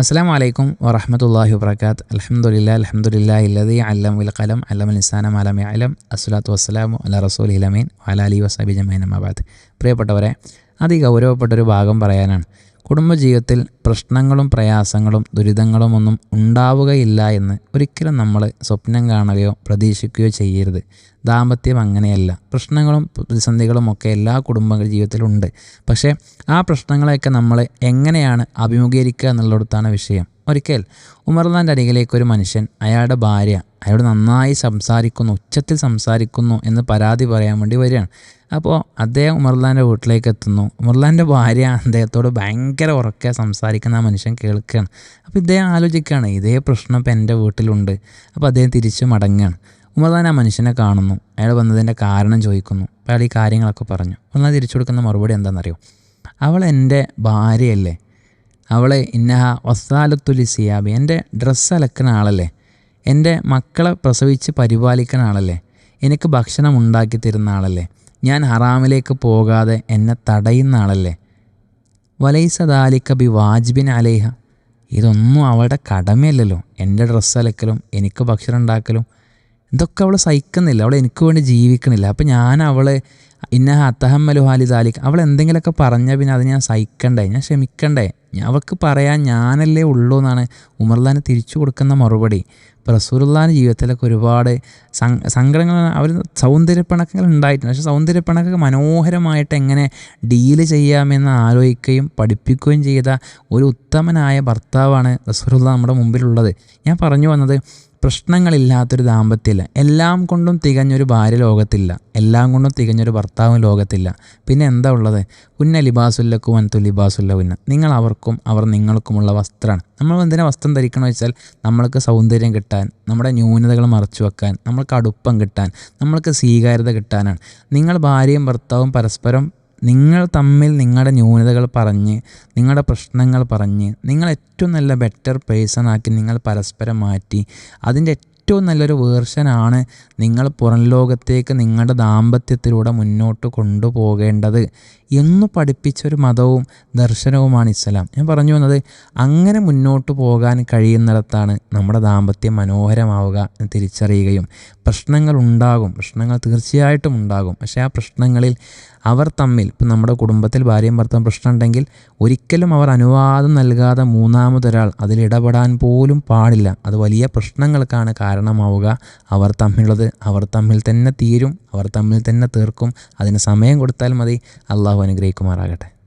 അസ്സാം വലൈക്കും വറഹമത്തല്ലാഹി വബർക്കാത്ത് അലഹമുല്ല അലഹമുല്ലാ ഇല്ലതി അല്ലം ഉൽ കലം അല്ലം നിസാനം അലമി അലം അസ്സലാത്തു വസ്സലാമു അല റസൂൽ ഇലമീൻ അല അലി വസാബി ജമൈൻ അമ്മാബാദ് പ്രിയപ്പെട്ടവരെ അതി ഗൗരവപ്പെട്ടൊരു ഭാഗം പറയാനാണ്. കുടുംബജീവിതത്തിൽ പ്രശ്നങ്ങളും പ്രയാസങ്ങളും ദുരിതങ്ങളും ഒന്നും ഉണ്ടാവുകയില്ല എന്ന് ഒരിക്കലും നമ്മൾ സ്വപ്നം കാണുകയോ പ്രതീക്ഷിക്കുകയോ ചെയ്യരുത്. ദാമ്പത്യം അങ്ങനെയല്ല. പ്രശ്നങ്ങളും പ്രതിസന്ധികളും ഒക്കെ എല്ലാ കുടുംബ ജീവിതത്തിലുണ്ട്. പക്ഷേ ആ പ്രശ്നങ്ങളെയൊക്കെ നമ്മൾ എങ്ങനെയാണ് അഭിമുഖീകരിക്കുക എന്നുള്ളിടത്താണ് വിഷയം. ഒരിക്കൽ ഉമർലാന്റെ അരികിലേക്ക് ഒരു മനുഷ്യൻ അയാളുടെ ഭാര്യ അയാളോട് നന്നായി സംസാരിക്കുന്നു ഉച്ചത്തിൽ സംസാരിക്കുന്നു എന്ന് പരാതി പറയാൻ വേണ്ടി വരികയാണ്. അപ്പോൾ അദ്ദേഹം ഉമർലാന്റെ വീട്ടിലേക്ക് എത്തുന്നു ഉമർലാന്റെ ഭാര്യ അദ്ദേഹത്തോട് ഭയങ്കര ഉറക്കെ സംസാരിക്കുന്ന ആ മനുഷ്യൻ കേൾക്കുകയാണ്. അപ്പോൾ ഇദ്ദേഹം ആലോചിക്കുകയാണ് ഇതേ പ്രശ്നം ഇപ്പം എന്റെ വീട്ടിലുണ്ട്. അപ്പോൾ അദ്ദേഹം തിരിച്ചു മടങ്ങുകയാണ്. ഉമർലാൻ ആ മനുഷ്യനെ കാണുന്നു. അയാൾ വന്നതിന്റെ കാരണം ചോദിക്കുന്നു. അയാൾ ഈ കാര്യങ്ങളൊക്കെ പറഞ്ഞു. ഉമർലാൻ തിരിച്ചു കൊടുക്കുന്ന മറുപടി എന്താണെന്നറിയോ? അവൾ എന്റെ ഭാര്യയല്ലേ? അവളെ ഇന്നഹ വസ്താലത്തുലി സിയാബി. എന്റെ ഡ്രസ്സ് അലക്കുന്ന ആളല്ലേ? എന്റെ മക്കളെ പ്രസവിച്ച് പരിപാലിക്കുന്ന ആളല്ലേ? എനിക്ക് ഭക്ഷണം ഉണ്ടാക്കി തരുന്ന ആളല്ലേ? ഞാൻ ഹറാമിലേക്ക് പോകാതെ എന്നെ തടയുന്ന ആളല്ലേ? വലൈസദാലിക്ക ബി വാജ്ബിൻ അലേഹ. ഇതൊന്നും അവളുടെ കടമയല്ലല്ലോ. എന്റെ ഡ്രസ്സ് അലക്കലും എനിക്ക് ഭക്ഷണം ഉണ്ടാക്കലും. ഇതൊക്കെ അവൾ സഹിക്കുന്നില്ല. അവൾ എനിക്ക് വേണ്ടി ജീവിക്കണില്ല. അപ്പം ഞാൻ അവളെ ഇന്ന അത്തഹമ്മലു ഹാലി ദാലിക്. അവൾ എന്തെങ്കിലുമൊക്കെ പറഞ്ഞാൽ പിന്നെ അത് ഞാൻ സഹിക്കണ്ടേ? ഞാൻ ക്ഷമിക്കണ്ടേ? അവൾക്ക് പറയാൻ ഞാനല്ലേ ഉള്ളൂ എന്നാണ് ഉമർലാന് തിരിച്ചു കൊടുക്കുന്ന മറുപടി. ഇപ്പോൾ റസൂലുള്ളാന്റെ ജീവിതത്തിലൊക്കെ ഒരുപാട് സങ്കടങ്ങൾ അവർ സൗന്ദര്യപ്പിണക്കങ്ങൾ ഉണ്ടായിട്ടുണ്ട്. പക്ഷേ സൗന്ദര്യപ്പിണക്കൊക്കെ മനോഹരമായിട്ട് എങ്ങനെ ഡീൽ ചെയ്യാമെന്ന് ആലോചിക്കുകയും പഠിപ്പിക്കുകയും ചെയ്ത ഒരു ഉത്തമനായ ഭർത്താവാണ് റസൂലുള്ള നമ്മുടെ മുമ്പിലുള്ളത്. ഞാൻ പറഞ്ഞു വന്നത് പ്രശ്നങ്ങളില്ലാത്തൊരു ദാമ്പത്യമില്ല എല്ലാം കൊണ്ടും തികഞ്ഞൊരു ഭാര്യ ലോകത്തില്ല. എല്ലാം കൊണ്ടും തികഞ്ഞൊരു ഭർത്താവും ലോകത്തില്ല. പിന്നെ എന്താ ഉള്ളത്? ഉന്ന ലിബാസുല്ലക്കും അൻതു ലിബാസുല്ല ഉന്ന. നിങ്ങൾ അവർക്കും അവർ നിങ്ങൾക്കുമുള്ള വസ്ത്രമാണ് നമ്മൾ എന്തിനാ വസ്ത്രം ധരിക്കണമെന്ന് വെച്ചാൽ നമ്മൾക്ക് സൗന്ദര്യം കിട്ടാൻ നമ്മുടെ ന്യൂനതകൾ മറച്ചു വെക്കാൻ നമ്മൾക്ക് അടുപ്പം കിട്ടാൻ നമ്മൾക്ക് സ്വീകാര്യത കിട്ടാനാണ്. നിങ്ങൾ ഭാര്യയും ഭർത്താവും പരസ്പരം നിങ്ങൾ തമ്മിൽ നിങ്ങളുടെ ന്യൂനതകൾ പറഞ്ഞ് നിങ്ങളുടെ പ്രശ്നങ്ങൾ പറഞ്ഞ് നിങ്ങൾ ഏറ്റവും നല്ല ബെറ്റർ പേഴ്സണാക്കി നിങ്ങൾ പരസ്പരം മാറ്റി അതിന്റെ ഏറ്റവും നല്ലൊരു വേർഷനാണ് നിങ്ങൾ പുറം ലോകത്തേക്ക് നിങ്ങളുടെ ദാമ്പത്യത്തിലൂടെ മുന്നോട്ട് കൊണ്ടുപോകേണ്ടത് എന്ന് പഠിപ്പിച്ചൊരു മതവും ദർശനവുമാണ് ഇസ്ലാം. ഞാൻ പറഞ്ഞു വന്നത് അങ്ങനെ മുന്നോട്ട് പോകാൻ കഴിയുന്നിടത്താണ് നമ്മുടെ ദാമ്പത്യം മനോഹരമാവുക എന്ന് തിരിച്ചറിയുകയും പ്രശ്നങ്ങൾ ഉണ്ടാകും പ്രശ്നങ്ങൾ തീർച്ചയായിട്ടും ഉണ്ടാകും. പക്ഷേ ആ പ്രശ്നങ്ങളിൽ അവർ തമ്മിൽ ഇപ്പം നമ്മുടെ കുടുംബത്തിൽ ഭാര്യയും ഭർത്താവും പ്രശ്നമുണ്ടെങ്കിൽ ഒരിക്കലും അവർ അനുവാദം നൽകാതെ മൂന്നാമതൊരാൾ അതിലിടപെടാൻ പോലും പാടില്ല. അത് വലിയ പ്രശ്നങ്ങൾക്കാണ് കാരണമാവുക. അവർ തമ്മിലുള്ളത് അവർ തമ്മിൽ തന്നെ തീരും അവർ തമ്മിൽ തന്നെ തീർക്കും. അതിന് സമയം കൊടുത്താൽ മതി. അള്ളാഹു അനുഗ്രഹിക്കുമാറാകട്ടെ.